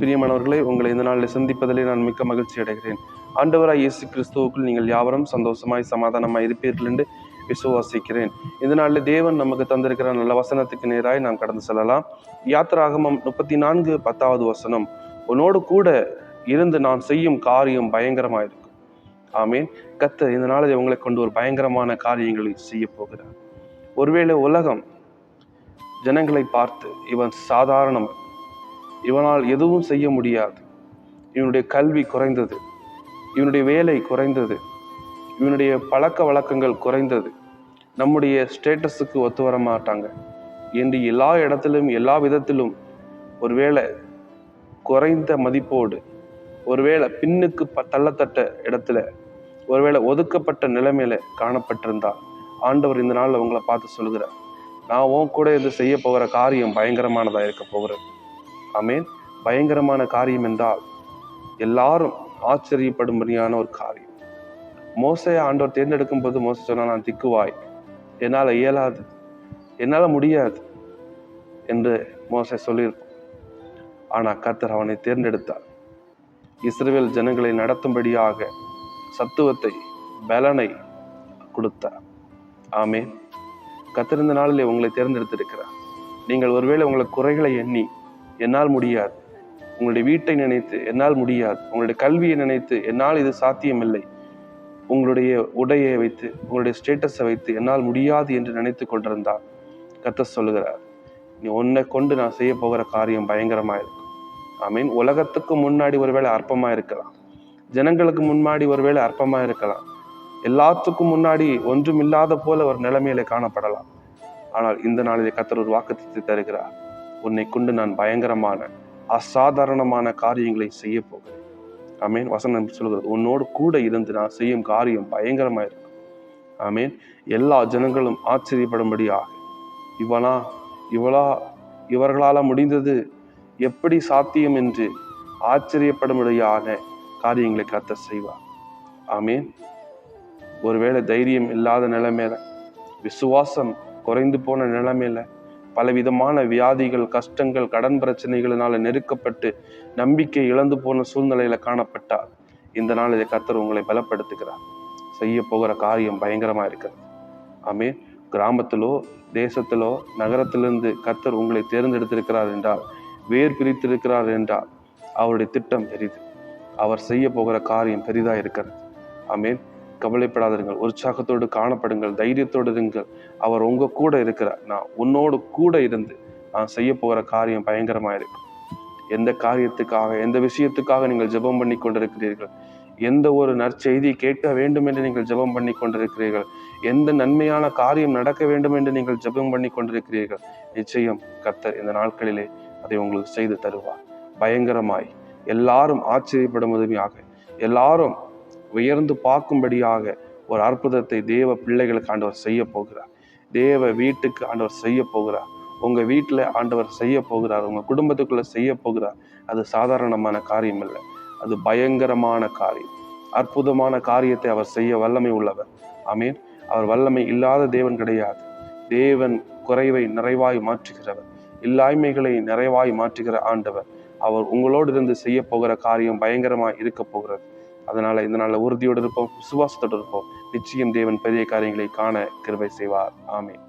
பிரியமானவர்களே உங்களை இந்த நாளில் சந்திப்பதிலே நான் மிக்க மகிழ்ச்சி அடைகிறேன். ஆண்டவராய் இயேசு கிறிஸ்துவுக்குள் நீங்கள் யாவரும் சந்தோஷமாய் சமாதானமாய் இருப்பீர்கள் என்று விசுவாசிக்கிறேன். இந்த நாளில் தேவன் நமக்கு தந்திருக்கிற நல்ல வசனத்துக்கு நேராய் நாம் கடந்து செல்லலாம். யாத்திராகமம் முப்பத்தி நான்கு பத்தாவது வசனம். உன்னோடு கூட இருந்து நான் செய்யும் காரியம் பயங்கரமாக இருக்கும் ஆமீன். கத்த இந்த நாளில் உங்களை கொண்டு ஒரு பயங்கரமான காரியங்களை செய்ய போகிறார். ஒருவேளை உலகம் ஜனங்களை பார்த்து இவன் சாதாரணம் இவனால் எதுவும் செய்ய முடியாது. இவனுடைய கல்வி குறைந்தது. இவனுடைய வேலை குறைந்தது. இவனுடைய பழக்க வழக்கங்கள் குறைந்தது. நம்முடைய ஸ்டேட்டஸுக்கு ஒத்து வர மாட்டாங்க. என்று எல்லா இடத்திலும் எல்லா விதத்திலும் ஒருவேளை குறைந்த மதிப்போடு ஒருவேளை பின்னுக்கு ப தள்ளத்தட்ட இடத்துல ஒருவேளை ஒதுக்கப்பட்ட நிலைமையில காணப்பட்டிருந்தா ஆண்டவர் இந்த நாளில் உங்களை பார்த்து சொல்கிறார் நான் உன் கூட இது செய்ய போகிற காரியம் பயங்கரமானதாக இருக்க போகிறேன் ஆமேன். பயங்கரமான காரியம் என்றால் எல்லாரும் ஆச்சரியப்படும்படியான ஒரு காரியம். மோசையை ஆண்டவர் தேர்ந்தெடுக்கும் போது மோச சொன்னால் நான் திக்குவாய். என்னால் இயலாது. என்னால் முடியாது. என்று மோசை சொல்லியிருப்போம் ஆனால் கர்த்தர் அவனை தேர்ந்தெடுத்தார். இஸ்ரேல் ஜனங்களை நடத்தும்படியாக சத்துவத்தை பலனை கொடுத்தார். ஆமே கத்திருந்த நாளிலே உங்களை தேர்ந்தெடுத்திருக்கிறார். நீங்கள் ஒருவேளை உங்களை குறைகளை எண்ணி என்னால் முடியாது. உங்களுடைய வீட்டை நினைத்து என்னால் முடியாது. உங்களுடைய கல்வியை நினைத்து என்னால் இது சாத்தியமில்லை. உங்களுடைய உடையை வைத்து உங்களுடைய ஸ்டேட்டஸை வைத்து என்னால் முடியாது என்று நினைத்து கொண்டிருந்தால் கத்த சொல்லுகிறார் நீ உன்னை கொண்டு நான் செய்ய போகிற காரியம் பயங்கரமாக இருக்கும் ஐ மீன் உலகத்துக்கு முன்னாடி ஒருவேளை அற்பமாக இருக்கலாம். ஜனங்களுக்கு முன்னாடி ஒருவேளை அற்பமாக இருக்கலாம். எல்லாத்துக்கும் முன்னாடி ஒன்றும் இல்லாத போல ஒரு நிலைமையில காணப்படலாம். ஆனால் இந்த நாளிலே கத்தர் ஒரு வாக்கு தருகிறார். உன்னை கொண்டு நான் பயங்கரமான அசாதாரணமான காரியங்களை செய்ய போகிறேன். ஆமீன். வசனம் சொல்கிறது உன்னோடு கூட இருந்து நான் செய்யும் காரியம் பயங்கரமாயிருக்கும் ஆமீன். எல்லா ஜனங்களும் ஆச்சரியப்படும்படியாக. இவனா இவளா இவர்களால் முடிந்தது எப்படி சாத்தியம் என்று ஆச்சரியப்படும்படியான காரியங்களை கத்த செய்வார். ஆமீன். ஒருவேளை தைரியம் இல்லாத நிலைமையில விசுவாசம் குறைந்து போன நிலைமையில பலவிதமான வியாதிகள் கஷ்டங்கள் கடன் பிரச்சனைகளினால நெருக்கப்பட்டு நம்பிக்கை இழந்து போன சூழ்நிலையில காணப்பட்டால் இந்த நாள் இதை கத்தர் உங்களை பலப்படுத்துகிறார். செய்ய போகிற காரியம் பயங்கரமா இருக்கிறது. ஆமே கிராமத்திலோ தேசத்திலோ நகரத்திலிருந்து கத்தர் உங்களை தேர்ந்தெடுத்திருக்கிறார் என்றால் வேர் பிரித்திருக்கிறார் என்றால் அவருடைய திட்டம் பெரிது. அவர் செய்ய போகிற காரியம் பெரிதா இருக்கிறது. ஆமேன். கவலைப்படாதிருங்கள். உற்சாகத்தோடு காணப்படுங்கள். தைரியத்தோடு இருங்கள். அவர் உங்க கூட இருக்கிறார். நான் உன்னோடு கூட இருந்து நான் செய்ய போகிற காரியம் பயங்கரமாக இருக்கும் எந்த காரியத்துக்காக எந்த விஷயத்துக்காக நீங்கள் ஜெபம் பண்ணி கொண்டிருக்கிறீர்கள்? எந்த ஒரு நற்செய்தி கேட்க வேண்டும் என்று நீங்கள் ஜெபம் பண்ணி கொண்டிருக்கிறீர்கள்? எந்த நன்மையான காரியம் நடக்க வேண்டும் என்று நீங்கள் ஜெபம் பண்ணி கொண்டிருக்கிறீர்கள்? நிச்சயம் கர்த்தர் இந்த நாட்களிலே அதை உங்களுக்கு செய்து தருவார். பயங்கரமாய். எல்லாரும் ஆச்சரியப்படும் உதவியாக. எல்லாரும் உயர்ந்து பார்க்கும்படியாக ஒரு அற்புதத்தை தேவ பிள்ளைகளுக்கு ஆண்டவர் செய்ய போகிறார். தேவ வீட்டுக்கு ஆண்டவர் செய்ய போகிறார். உங்கள் வீட்டில் ஆண்டவர் செய்ய போகிறார். உங்கள் குடும்பத்துக்குள்ளே செய்ய போகிறார். அது சாதாரணமான காரியம் இல்லை அது பயங்கரமான காரியம். அற்புதமான காரியத்தை அவர் செய்ய வல்லமை உள்ளவர். ஆமீன். அவர் வல்லமை இல்லாத தேவன் கிடையாது. தேவன் குறைவை நிறைவாய் மாற்றுகிறவர். இல்லாய்மைகளை நிறைவாய் மாற்றுகிற ஆண்டவர். அவர் உங்களோடு இருந்து செய்ய போகிற காரியம் பயங்கரமாக இருக்க போகிறது. அதனால் இந்த நாளில் உறுதியோடு இருப்போம் விசுவாசத்தோடு இருப்போம். நிச்சயம் தேவன் பெரிய காரியங்களை காண கிருபை செய்வார். ஆமீன்.